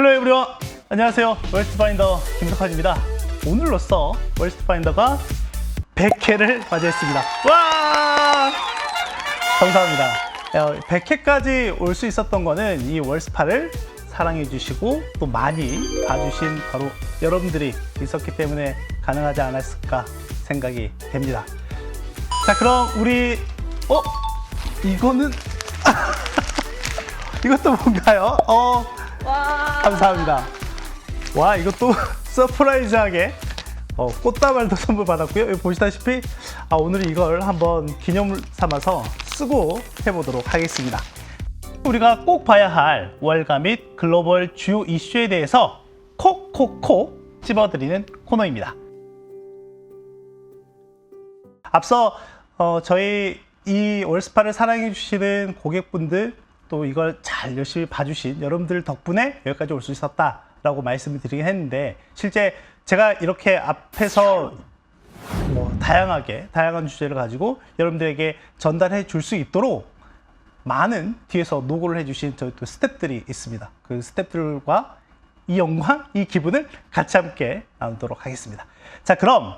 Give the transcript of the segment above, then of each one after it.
헬로 에브리원 안녕하세요. 월스트파인더 김석환입니다. 오늘로써 월스트파인더가 100회를 맞이했습니다. 와! 감사합니다. 100회까지 올 수 있었던 거는 이 월스파를 사랑해 주시고 또 많이 봐주신 바로 여러분들이 있었기 때문에 가능하지 않았을까 생각이 됩니다. 자 그럼 우리 어? 이거는? 이것도 뭔가요? 어 와. 감사합니다. 와 이것도 서프라이즈하게 어, 꽃다발도 선물 받았고요. 여기 보시다시피 아, 오늘 이걸 한번 기념을 삼아서 쓰고 해보도록 하겠습니다. 우리가 꼭 봐야 할 월가 및 글로벌 주요 이슈에 대해서 콕콕콕 찝어드리는 코너입니다. 앞서 어, 저희 이 월스파를 사랑해 주시는 고객분들 또 이걸 잘 열심히 봐주신 여러분들 덕분에 여기까지 올 수 있었다 라고 말씀을 드리긴 했는데 실제 제가 이렇게 앞에서 뭐 다양하게 다양한 주제를 가지고 여러분들에게 전달해 줄 수 있도록 많은 뒤에서 노고를 해주신 저희 또 스탭들이 있습니다. 그 스탭들과 이 영광, 이 기분을 같이 함께 나누도록 하겠습니다. 자, 그럼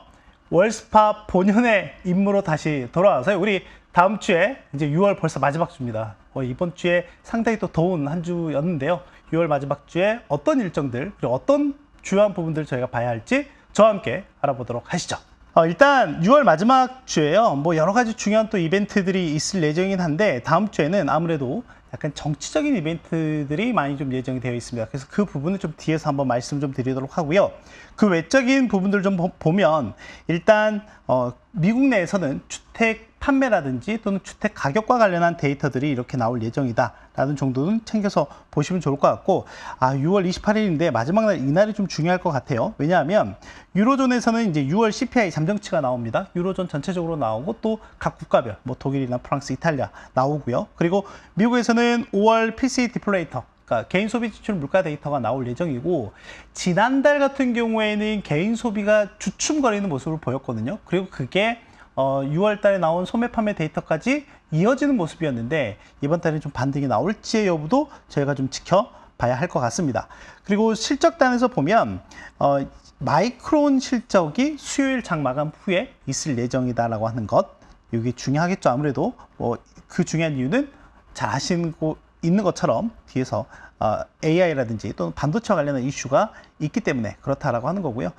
월스파 본연의 임무로 다시 돌아와서 우리 다음 주에 이제 6월 벌써 마지막 주입니다. 어, 이번 주에 상당히 또 더운 한 주였는데요. 6월 마지막 주에 어떤 일정들 그리고 어떤 주요한 부분들 저희가 봐야 할지 저와 함께 알아보도록 하시죠. 어, 일단 6월 마지막 주에요. 뭐 여러 가지 중요한 또 이벤트들이 있을 예정이긴 한데 다음 주에는 아무래도 약간 정치적인 이벤트들이 많이 좀 예정이 되어 있습니다. 그래서 그 부분을 좀 뒤에서 한번 말씀 좀 드리도록 하고요. 그 외적인 부분들 좀 보- 보면 일단 어, 미국 내에서는 주택 판매라든지 또는 주택 가격과 관련한 데이터들이 이렇게 나올 예정이다 라는 정도는 챙겨서 보시면 좋을 것 같고 아 6월 28일인데 마지막 날 이날이 좀 중요할 것 같아요. 왜냐하면 유로존에서는 이제 6월 CPI 잠정치가 나옵니다. 유로존 전체적으로 나오고 또 각 국가별 뭐 독일이나 프랑스, 이탈리아 나오고요. 그리고 미국에서는 5월 PCE 디플레이터 그러니까 개인 소비 지출 물가 데이터가 나올 예정이고 지난달 같은 경우에는 개인 소비가 주춤거리는 모습을 보였거든요. 그리고 그게 어, 6월 달에 나온 소매 판매 데이터까지 이어지는 모습이었는데 이번 달에 좀 반등이 나올지의 여부도 저희가 좀 지켜봐야 할 것 같습니다. 그리고 실적단에서 보면 어, 마이크론 실적이 수요일 장 마감 후에 있을 예정이다라고 하는 것 이게 중요하겠죠. 아무래도 뭐 그 중요한 이유는 잘 아시고 있는 것처럼 뒤에서 어, AI라든지 또는 반도체와 관련한 이슈가 있기 때문에 그렇다라고 하는 거고요.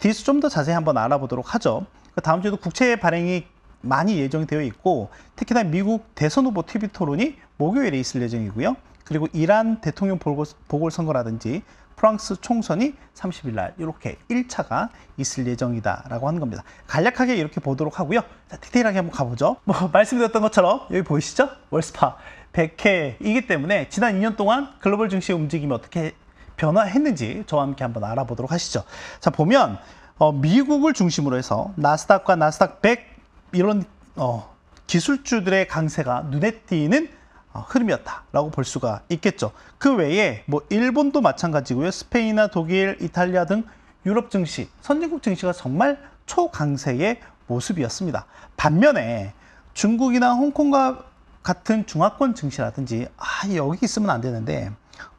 뒤에서 좀 더 자세히 한번 알아보도록 하죠. 그 다음 주에도 국채 발행이 많이 예정되어 있고 특히나 미국 대선 후보 TV 토론이 목요일에 있을 예정이고요. 그리고 이란 대통령 보궐, 보궐선거라든지 프랑스 총선이 30일 날 이렇게 1차가 있을 예정이다라고 하는 겁니다. 간략하게 이렇게 보도록 하고요. 자, 디테일하게 한번 가보죠. 뭐 말씀드렸던 것처럼 여기 보이시죠? 월스파 100회이기 때문에 지난 2년 동안 글로벌 증시의 움직임이 어떻게 변화했는지 저와 함께 한번 알아보도록 하시죠. 자, 보면 어, 미국을 중심으로 해서 나스닥과 나스닥 100 이런 어, 기술주들의 강세가 눈에 띄는 어, 흐름이었다라고 볼 수가 있겠죠. 그 외에 뭐 일본도 마찬가지고요. 스페인이나 독일, 이탈리아 등 유럽 증시, 선진국 증시가 정말 초강세의 모습이었습니다. 반면에 중국이나 홍콩과 같은 중화권 증시라든지 아 여기 있으면 안 되는데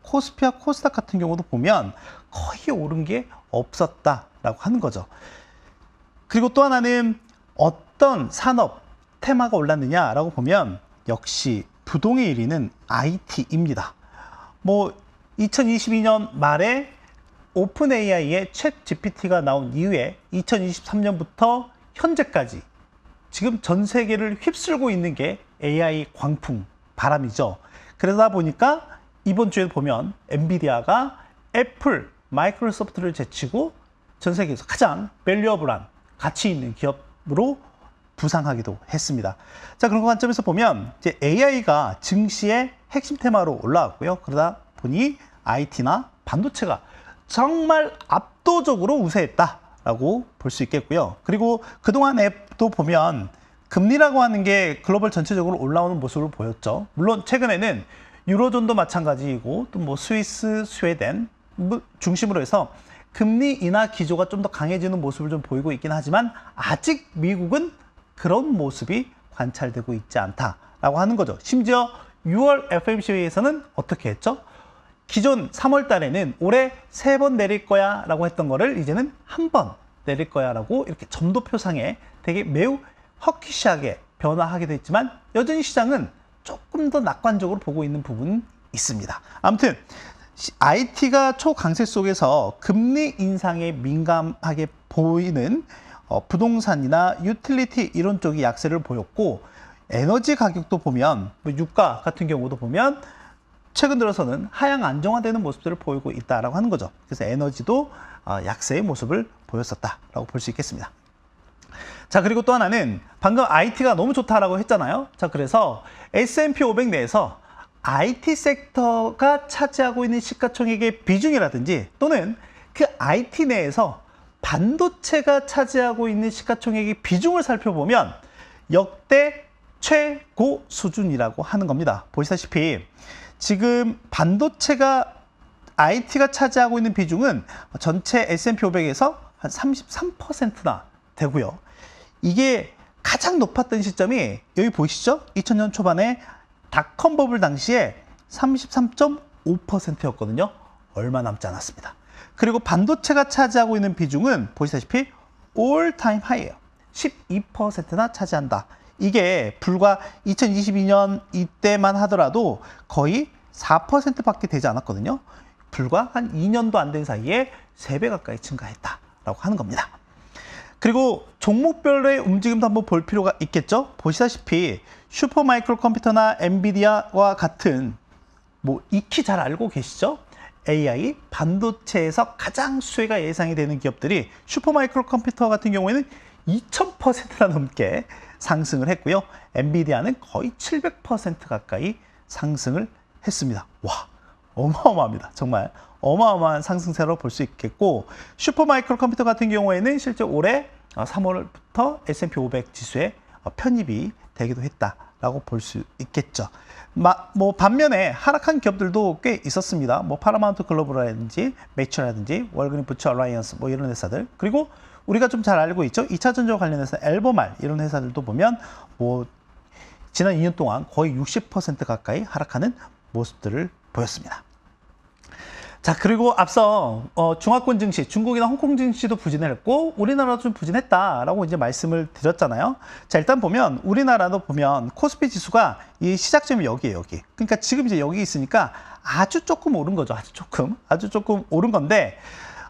코스피와 코스닥 같은 경우도 보면 거의 오른 게 없었다라고 하는 거죠. 그리고 또 하나는 어떤 산업 테마가 올랐느냐라고 보면 역시 부동의 1위는 IT입니다. 뭐 2022년 말에 오픈 AI의 챗 GPT가 나온 이후에 2023년부터 현재까지 지금 전 세계를 휩쓸고 있는 게 AI 광풍 바람이죠. 그러다 보니까 이번 주에 보면 엔비디아가 애플, 마이크로소프트를 제치고 전 세계에서 가장 밸류어블한 가치 있는 기업으로 부상하기도 했습니다. 자, 그런 관점에서 보면 이제 AI가 증시의 핵심 테마로 올라왔고요. 그러다 보니 IT나 반도체가 정말 압도적으로 우세했다라고 볼 수 있겠고요. 그리고 그동안 앱도 보면 금리라고 하는 게 글로벌 전체적으로 올라오는 모습을 보였죠. 물론 최근에는 유로존도 마찬가지이고 또 뭐 스위스, 스웨덴 뭐 중심으로 해서 금리 인하 기조가 좀 더 강해지는 모습을 좀 보이고 있긴 하지만 아직 미국은 그런 모습이 관찰되고 있지 않다라고 하는 거죠. 심지어 6월 FMC 회의에서는 어떻게 했죠? 기존 3월 달에는 올해 세 번 내릴 거야 라고 했던 거를 이제는 한 번 내릴 거야 라고 이렇게 점도표상에 되게 매우 허키시하게 변화하게 됐지만 여전히 시장은 조금 더 낙관적으로 보고 있는 부분은 있습니다. 아무튼 IT가 초강세 속에서 금리 인상에 민감하게 보이는 어, 부동산이나 유틸리티 이런 쪽이 약세를 보였고 에너지 가격도 보면 뭐 유가 같은 경우도 보면 최근 들어서는 하향 안정화되는 모습들을 보이고 있다라고 하는 거죠. 그래서 에너지도 어, 약세의 모습을 보였었다라고 볼 수 있겠습니다. 자, 그리고 또 하나는 방금 IT가 너무 좋다라고 했잖아요. 자, 그래서 S&P 500 내에서 IT 섹터가 차지하고 있는 시가총액의 비중이라든지 또는 그 IT 내에서 반도체가 차지하고 있는 시가총액의 비중을 살펴보면 역대 최고 수준이라고 하는 겁니다. 보시다시피 지금 반도체가 IT가 차지하고 있는 비중은 전체 S&P 500에서 한 33%나 되고요. 이게 가장 높았던 시점이 여기 보이시죠? 2000년 초반에 닷컴 버블 당시에 33.5%였거든요. 얼마 남지 않았습니다. 그리고 반도체가 차지하고 있는 비중은 보시다시피 올타임 하이예요. 12%나 차지한다. 이게 불과 2022년 이때만 하더라도 거의 4%밖에 되지 않았거든요. 불과 한 2년도 안 된 사이에 3배 가까이 증가했다라고 하는 겁니다. 그리고 종목별의 움직임도 한번 볼 필요가 있겠죠. 보시다시피 슈퍼마이크로 컴퓨터나 엔비디아와 같은 뭐 익히 잘 알고 계시죠? AI 반도체에서 가장 수혜가 예상이 되는 기업들이 슈퍼마이크로 컴퓨터 같은 경우에는 2000%나 넘게 상승을 했고요. 엔비디아는 거의 700% 가까이 상승을 했습니다. 와, 어마어마합니다. 정말 어마어마한 상승세로 볼 수 있겠고 슈퍼마이크로 컴퓨터 같은 경우에는 실제 올해 3월부터 S&P 500 지수에 편입이 되기도 했다라고 볼 수 있겠죠. 마, 뭐 반면에 하락한 기업들도 꽤 있었습니다. 뭐 파라마운트 글로벌이라든지 매처라든지 월그린 부츠 얼라이언스 뭐 이런 회사들 그리고 우리가 좀 잘 알고 있죠. 2차 전지와 관련해서 엘버말 이런 회사들도 보면 뭐 지난 2년 동안 거의 60% 가까이 하락하는 모습들을 보였습니다. 자 그리고 앞서 어, 중화권 증시, 중국이나 홍콩 증시도 부진했고 우리나라도 좀 부진했다라고 이제 말씀을 드렸잖아요. 자 일단 보면 우리나라도 보면 코스피 지수가 이 시작점이 여기에요 여기. 그러니까 지금 이제 여기 있으니까 아주 조금 오른 거죠. 아주 조금, 아주 조금 오른 건데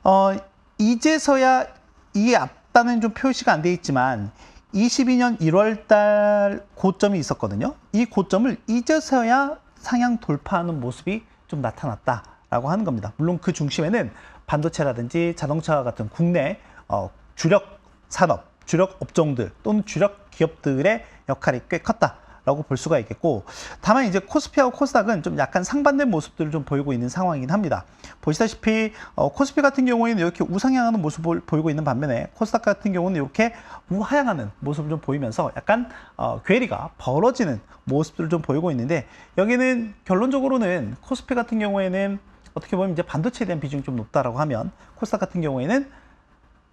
어, 이제서야 이게 앞다는 좀 표시가 안 돼 있지만 22년 1월 달 고점이 있었거든요. 이 고점을 이제서야 상향 돌파하는 모습이 좀 나타났다 라고 하는 겁니다. 물론 그 중심에는 반도체라든지 자동차 같은 국내 어, 주력 산업, 주력 업종들 또는 주력 기업들의 역할이 꽤 컸다. 라고 볼 수가 있겠고 다만 이제 코스피하고 코스닥은 좀 약간 상반된 모습들을 좀 보이고 있는 상황이긴 합니다. 보시다시피 어, 코스피 같은 경우에는 이렇게 우상향하는 모습을 보이고 있는 반면에 코스닥 같은 경우는 이렇게 우하향하는 모습을 좀 보이면서 약간 어, 괴리가 벌어지는 모습들을 좀 보이고 있는데 여기는 결론적으로는 코스피 같은 경우에는 어떻게 보면 이제 반도체에 대한 비중이 좀 높다라고 하면 코스닥 같은 경우에는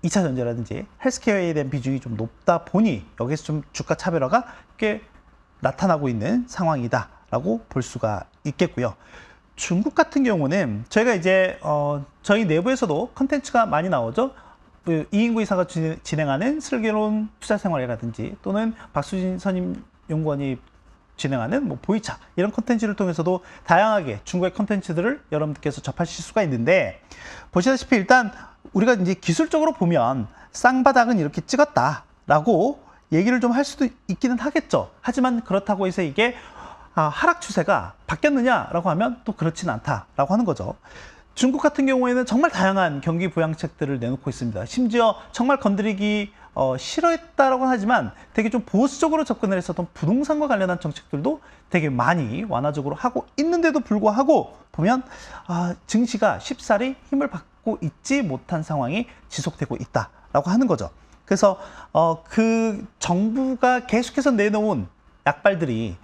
2차 전지라든지 헬스케어에 대한 비중이 좀 높다 보니 여기서 좀 주가 차별화가 꽤 나타나고 있는 상황이다라고 볼 수가 있겠고요. 중국 같은 경우는 저희가 이제 어, 저희 내부에서도 컨텐츠가 많이 나오죠. 그 이인구 이사가 진행하는 슬기로운 투자 생활이라든지 또는 박수진 선임 연구원이 진행하는 뭐 보이차 이런 컨텐츠를 통해서도 다양하게 중국의 컨텐츠들을 여러분들께서 접하실 수가 있는데 보시다시피 일단 우리가 이제 기술적으로 보면 쌍바닥은 이렇게 찍었다 라고 얘기를 좀 할 수도 있기는 하겠죠. 하지만 그렇다고 해서 이게 아, 하락 추세가 바뀌었느냐라고 하면 또 그렇지는 않다라고 하는 거죠. 중국 같은 경우에는 정말 다양한 경기 부양책들을 내놓고 있습니다. 심지어 정말 건드리기 어, 싫어했다라고 하지만 되게 좀 보수적으로 접근을 했었던 부동산과 관련한 정책들도 되게 많이 완화적으로 하고 있는데도 불구하고 보면 아, 증시가 쉽사리 힘을 받고 있지 못한 상황이 지속되고 있다라고 하는 거죠. 그래서 어, 그 정부가 계속해서 내놓은 약발들이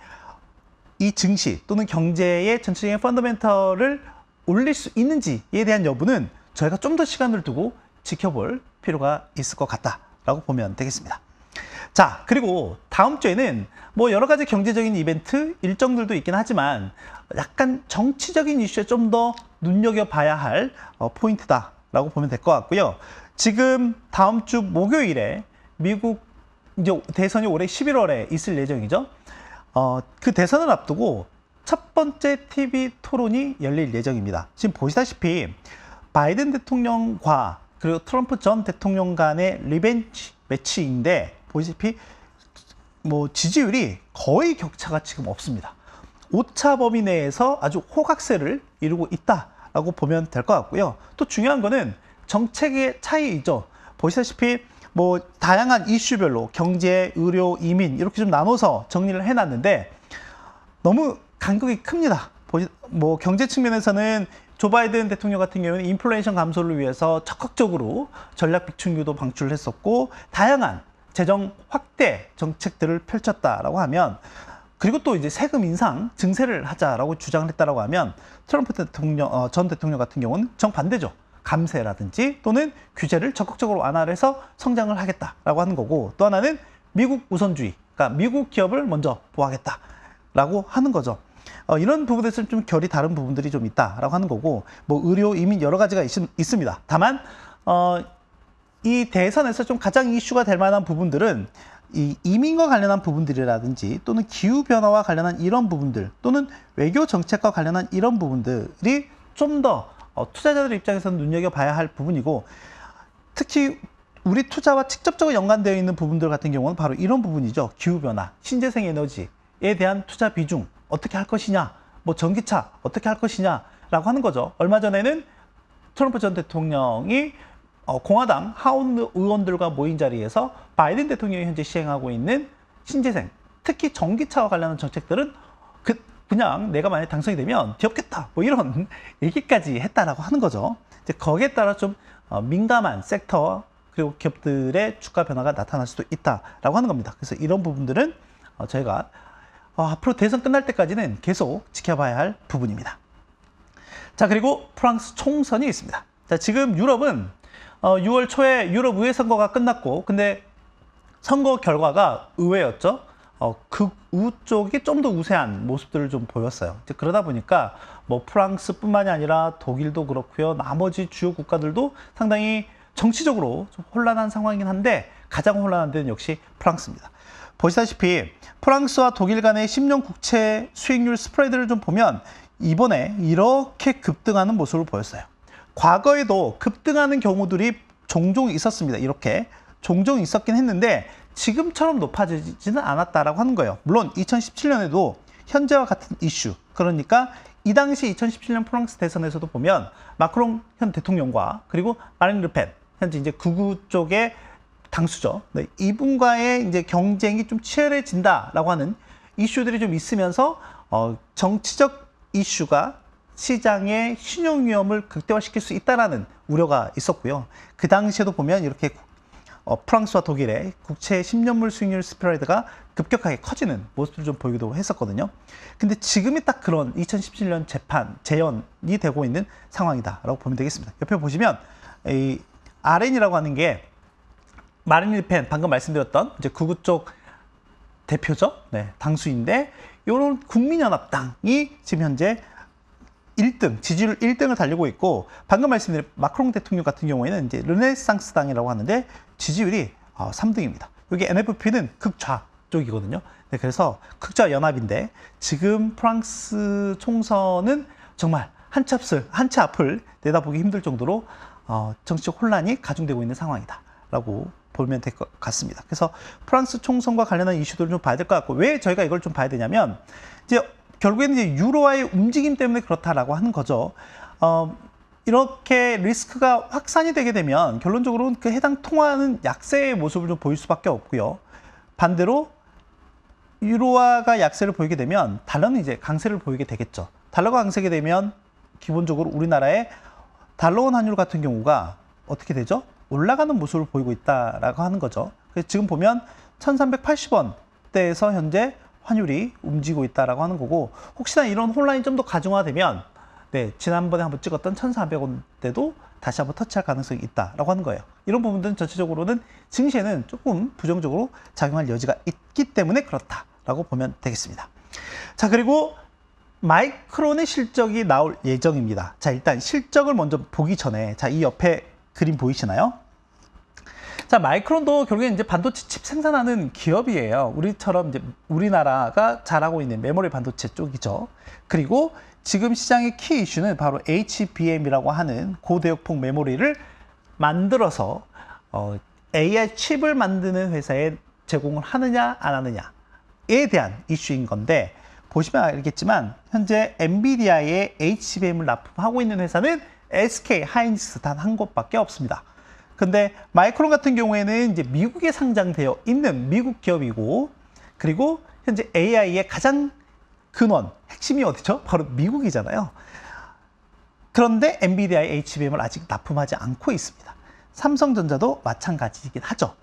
이 증시 또는 경제의 전체적인 펀더멘털을 올릴 수 있는지에 대한 여부는 저희가 좀 더 시간을 두고 지켜볼 필요가 있을 것 같다 라고 보면 되겠습니다. 자, 그리고 다음 주에는 뭐 여러 가지 경제적인 이벤트 일정들도 있긴 하지만 약간 정치적인 이슈에 좀 더 눈여겨봐야 할 어, 포인트다라고 보면 될 것 같고요. 지금 다음 주 목요일에 미국 이제 대선이 올해 11월에 있을 예정이죠. 어, 그 대선을 앞두고 첫 번째 TV 토론이 열릴 예정입니다. 지금 보시다시피 바이든 대통령과 그리고 트럼프 전 대통령 간의 리벤지 매치인데 보시다시피 뭐 지지율이 거의 격차가 지금 없습니다. 오차 범위 내에서 아주 호각세를 이루고 있다라고 보면 될 것 같고요. 또 중요한 거는 정책의 차이이죠. 보시다시피 뭐 다양한 이슈별로 경제, 의료, 이민 이렇게 좀 나눠서 정리를 해놨는데 너무 간극이 큽니다. 뭐 경제 측면에서는 조 바이든 대통령 같은 경우는 인플레이션 감소를 위해서 적극적으로 전략 비축유도 방출을 했었고 다양한 재정 확대 정책들을 펼쳤다라고 하면 그리고 또 이제 세금 인상 증세를 하자라고 주장을 했다라고 하면 트럼프 대통령 어, 전 대통령 같은 경우는 정반대죠. 감세라든지 또는 규제를 적극적으로 완화를 해서 성장을 하겠다라고 하는 거고 또 하나는 미국 우선주의, 그러니까 미국 기업을 먼저 보호하겠다라고 하는 거죠. 어, 이런 부분에서 좀 결이 다른 부분들이 좀 있다라고 하는 거고 뭐 의료, 이민 여러 가지가 있, 있습니다. 다만 어, 이 대선에서 좀 가장 이슈가 될 만한 부분들은 이 이민과 관련한 부분들이라든지 또는 기후 변화와 관련한 이런 부분들 또는 외교 정책과 관련한 이런 부분들이 좀더 어, 투자자들 입장에서는 눈여겨봐야 할 부분이고 특히 우리 투자와 직접적으로 연관되어 있는 부분들 같은 경우는 바로 이런 부분이죠. 기후 변화, 신재생 에너지에 대한 투자 비중 어떻게 할 것이냐, 뭐 전기차 어떻게 할 것이냐라고 하는 거죠. 얼마 전에는 트럼프 전 대통령이 어, 공화당 하원 의원들과 모인 자리에서 바이든 대통령이 현재 시행하고 있는 신재생, 특히 전기차와 관련한 정책들은 그, 그냥 내가 만약 당선이 되면 뒤엎겠다, 뭐 이런 얘기까지 했다라고 하는 거죠. 이제 거기에 따라 좀 어, 민감한 섹터 그리고 기업들의 주가 변화가 나타날 수도 있다라고 하는 겁니다. 그래서 이런 부분들은 어, 저희가 어, 앞으로 대선 끝날 때까지는 계속 지켜봐야 할 부분입니다. 자, 그리고 프랑스 총선이 있습니다. 자, 지금 유럽은 어, 6월 초에 유럽 의회 선거가 끝났고, 근데 선거 결과가 의외였죠. 어, 극우 쪽이 좀 더 우세한 모습들을 좀 보였어요. 그러다 보니까 뭐 프랑스뿐만이 아니라 독일도 그렇고요. 나머지 주요 국가들도 상당히 정치적으로 좀 혼란한 상황이긴 한데 가장 혼란한 데는 역시 프랑스입니다. 보시다시피 프랑스와 독일 간의 10년 국채 수익률 스프레드를 좀 보면 이번에 이렇게 급등하는 모습을 보였어요. 과거에도 급등하는 경우들이 종종 있었습니다. 이렇게 종종 있었긴 했는데 지금처럼 높아지지는 않았다라고 하는 거예요. 물론 2017년에도 현재와 같은 이슈 그러니까 이 당시 2017년 프랑스 대선에서도 보면 마크롱 현 대통령과 그리고 마린 르펜 현재 이제 극우 쪽의 당수죠. 네, 이분과의 이제 경쟁이 좀 치열해진다라고 하는 이슈들이 좀 있으면서 어, 정치적 이슈가 시장의 신용 위험을 극대화시킬 수 있다라는 우려가 있었고요. 그 당시에도 보면 이렇게 어, 프랑스와 독일의 국채 10년물 수익률 스프레드가 급격하게 커지는 모습을 좀 보이기도 했었거든요. 근데 지금이 딱 그런 2017년 재판, 재연이 되고 있는 상황이다라고 보면 되겠습니다. 옆에 보시면 이 RN이라고 하는 게 마린 르펜 방금 말씀드렸던 이제 극우 쪽 대표죠. 네, 당수인데 이런 국민연합당이 지금 현재 1등, 지지율 1등을 달리고 있고 방금 말씀드린 마크롱 대통령 같은 경우에는 이제 르네상스 당이라고 하는데 지지율이 어, 3등입니다. 여기 NFP는 극좌 쪽이거든요. 네, 그래서 극좌 연합인데 지금 프랑스 총선은 정말 한치 앞을 한치 앞을 내다보기 힘들 정도로 어, 정치적 혼란이 가중되고 있는 상황이다라고 보면 될 것 같습니다. 그래서 프랑스 총선과 관련한 이슈들을 좀 봐야 될 것 같고 왜 저희가 이걸 좀 봐야 되냐면 이제 결국에는 이제 유로화의 움직임 때문에 그렇다라고 하는 거죠. 어, 이렇게 리스크가 확산이 되게 되면 결론적으로는 그 해당 통화는 약세의 모습을 좀 보일 수밖에 없고요. 반대로 유로화가 약세를 보이게 되면 달러는 이제 강세를 보이게 되겠죠. 달러가 강세게 되면 기본적으로 우리나라의 달러원 환율 같은 경우가 어떻게 되죠? 올라가는 모습을 보이고 있다라고 하는 거죠. 그래서 지금 보면 1380원대에서 현재 환율이 움직이고 있다라고 하는 거고 혹시나 이런 혼란이 좀 더 가중화되면 네, 지난번에 한번 찍었던 1,400원대도 다시 한번 터치할 가능성이 있다라고 하는 거예요. 이런 부분들은 전체적으로는 증시에는 조금 부정적으로 작용할 여지가 있기 때문에 그렇다라고 보면 되겠습니다. 자, 그리고 마이크론의 실적이 나올 예정입니다. 자, 일단 실적을 먼저 보기 전에 자, 이 옆에 그림 보이시나요? 자, 마이크론도 결국에 이제 반도체 칩 생산하는 기업이에요. 우리처럼 이제 우리나라가 잘하고 있는 메모리 반도체 쪽이죠. 그리고 지금 시장의 키 이슈는 바로 HBM이라고 하는 고대역폭 메모리를 만들어서 어, AI 칩을 만드는 회사에 제공을 하느냐 안 하느냐에 대한 이슈인 건데 보시면 알겠지만 현재 엔비디아의 HBM을 납품하고 있는 회사는 SK 하이닉스 단 한 곳밖에 없습니다. 근데 마이크론 같은 경우에는 이제 미국에 상장되어 있는 미국 기업이고 그리고 현재 AI의 가장 근원, 핵심이 어디죠? 바로 미국이잖아요. 그런데 엔비디아의 HBM을 아직 납품하지 않고 있습니다. 삼성전자도 마찬가지이긴 하죠.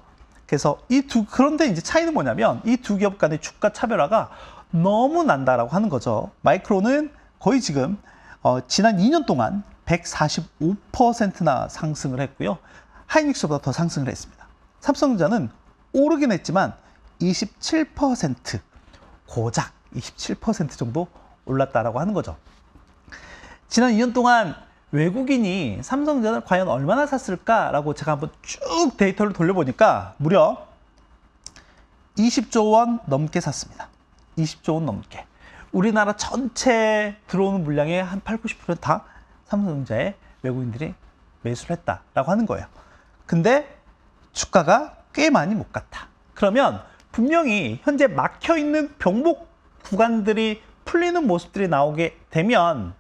그래서 이 두, 그런데 이제 차이는 뭐냐면 이 두 기업 간의 주가 차별화가 너무 난다라고 하는 거죠. 마이크론은 거의 지금 어, 지난 2년 동안 145%나 상승을 했고요. 하이닉스보다 더 상승을 했습니다. 삼성전자는 오르긴 했지만 27% 고작 27% 정도 올랐다라고 하는 거죠. 지난 2년 동안 외국인이 삼성전자를 과연 얼마나 샀을까라고 제가 한번 쭉 데이터를 돌려보니까 무려 20조 원 넘게 샀습니다. 20조 원 넘게. 우리나라 전체 들어오는 물량의 한 8, 90%다 삼성전자에 외국인들이 매수를 했다라고 하는 거예요. 근데 주가가 꽤 많이 못 갔다. 그러면 분명히 현재 막혀 있는 병목 구간들이 풀리는 모습들이 나오게 되면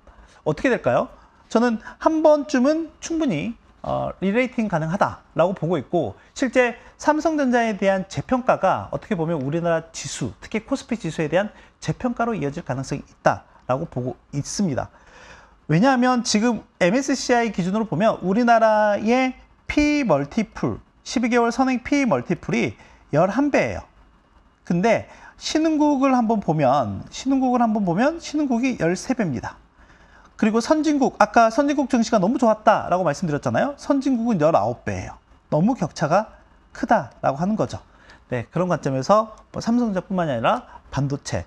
어떻게 될까요? 저는 한 번쯤은 충분히 어, 리레이팅 가능하다라고 보고 있고 실제 삼성전자에 대한 재평가가 어떻게 보면 우리나라 지수, 특히 코스피 지수에 대한 재평가로 이어질 가능성이 있다라고 보고 있습니다. 왜냐하면 지금 MSCI 기준으로 보면 우리나라의 P 멀티플, 12개월 선행 P 멀티플이 11배예요. 근데 신흥국을 한번 보면 신흥국을 한번 보면 신흥국이 13배입니다. 그리고 선진국 아까 선진국 증시가 너무 좋았다라고 말씀드렸잖아요. 선진국은 19배예요. 너무 격차가 크다라고 하는 거죠. 네, 그런 관점에서 뭐 삼성전자뿐만이 아니라 반도체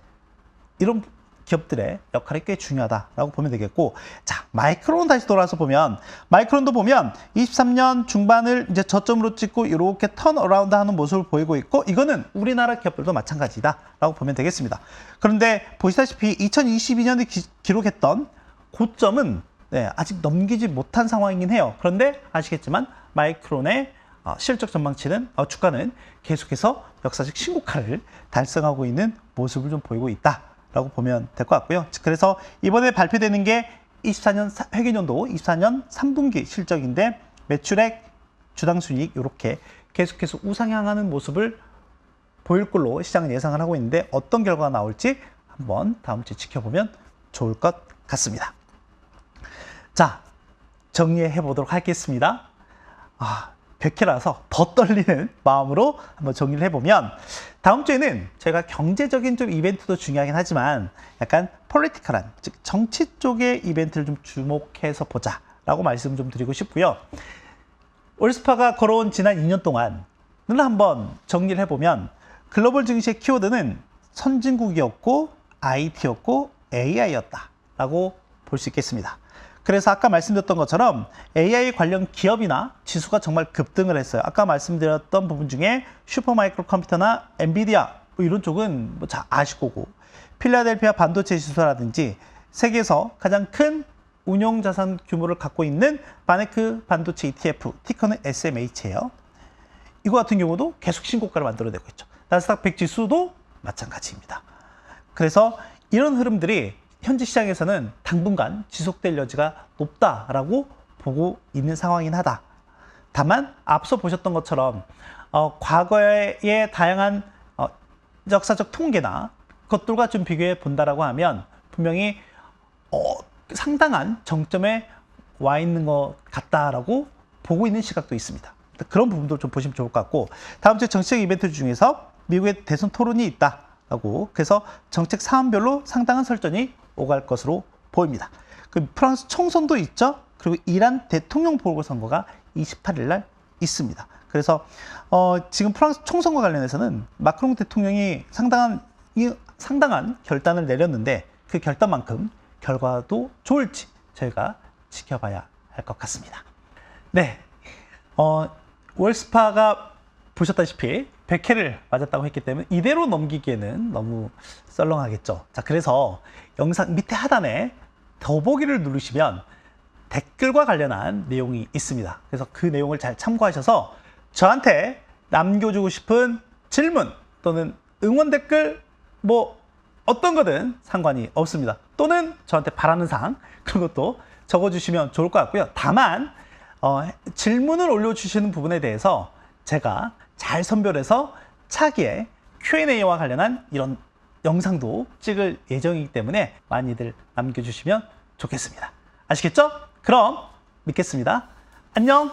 이런 기업들의 역할이 꽤 중요하다라고 보면 되겠고 자 마이크론 다시 돌아서 보면 마이크론도 보면 23년 중반을 이제 저점으로 찍고 이렇게 턴 어라운드 하는 모습을 보이고 있고 이거는 우리나라 기업들도 마찬가지다라고 보면 되겠습니다. 그런데 보시다시피 2022년에 기, 기록했던 고점은 네, 아직 넘기지 못한 상황이긴 해요. 그런데 아시겠지만 마이크론의 어, 실적 전망치는 어, 주가는 계속해서 역사적 신고가를 달성하고 있는 모습을 좀 보이고 있다. 라고 보면 될 것 같고요. 그래서 이번에 발표되는 게 24년 회계년도 24년 3분기 실적인데 매출액, 주당 순이익 이렇게 계속해서 우상향하는 모습을 보일 걸로 시장은 예상을 하고 있는데 어떤 결과가 나올지 한번 다음 주에 지켜보면 좋을 것 같습니다. 자, 정리해 보도록 하겠습니다. 아, 100회라서 더 떨리는 마음으로 한번 정리를 해보면 다음 주에는 제가 경제적인 좀 이벤트도 중요하긴 하지만 약간 폴리티컬한 즉 정치 쪽의 이벤트를 좀 주목해서 보자라고 말씀 좀 드리고 싶고요. 올스파가 걸어온 지난 2년 동안을 한번 정리를 해보면 글로벌 증시의 키워드는 선진국이었고 IT였고 AI였다라고 볼 수 있겠습니다. 그래서 아까 말씀드렸던 것처럼 AI 관련 기업이나 지수가 정말 급등을 했어요. 아까 말씀드렸던 부분 중에 슈퍼마이크로 컴퓨터나 엔비디아 뭐 이런 쪽은 뭐 잘 아실 거고 필라델피아 반도체 지수라든지 세계에서 가장 큰 운용 자산 규모를 갖고 있는 바네크 반도체 ETF 티커는 SMH예요. 이거 같은 경우도 계속 신고가를 만들어내고 있죠. 나스닥 100 지수도 마찬가지입니다. 그래서 이런 흐름들이 현재 시장에서는 당분간 지속될 여지가 높다라고 보고 있는 상황이긴 하다. 다만 앞서 보셨던 것처럼 어, 과거의 다양한 어, 역사적 통계나 것들과 좀 비교해 본다라고 하면 분명히 어, 상당한 정점에 와 있는 것 같다라고 보고 있는 시각도 있습니다. 그런 부분도 좀 보시면 좋을 것 같고 다음 주에 정치적 이벤트 중에서 미국의 대선 토론이 있다라고 그래서 정책 사안별로 상당한 설전이 오갈 것으로 보입니다. 그 프랑스 총선도 있죠. 그리고 이란 대통령 보궐선거가 28일 날 있습니다. 그래서 어, 지금 프랑스 총선과 관련해서는 마크롱 대통령이 상당한 이, 상당한 결단을 내렸는데 그 결단만큼 결과도 좋을지 저희가 지켜봐야 할 것 같습니다. 네. 어, 월스파가 보셨다시피 100회를 맞았다고 했기 때문에 이대로 넘기기에는 너무 썰렁하겠죠. 자, 그래서 영상 밑에 하단에 더보기를 누르시면 댓글과 관련한 내용이 있습니다. 그래서 그 내용을 잘 참고하셔서 저한테 남겨주고 싶은 질문 또는 응원 댓글 뭐 어떤 거든 상관이 없습니다. 또는 저한테 바라는 사항 그런 것도 적어주시면 좋을 것 같고요. 다만 어, 질문을 올려주시는 부분에 대해서 제가 잘 선별해서 차기에 Q&A와 관련한 이런 영상도 찍을 예정이기 때문에 많이들 남겨주시면 좋겠습니다. 아시겠죠? 그럼 믿겠습니다. 안녕!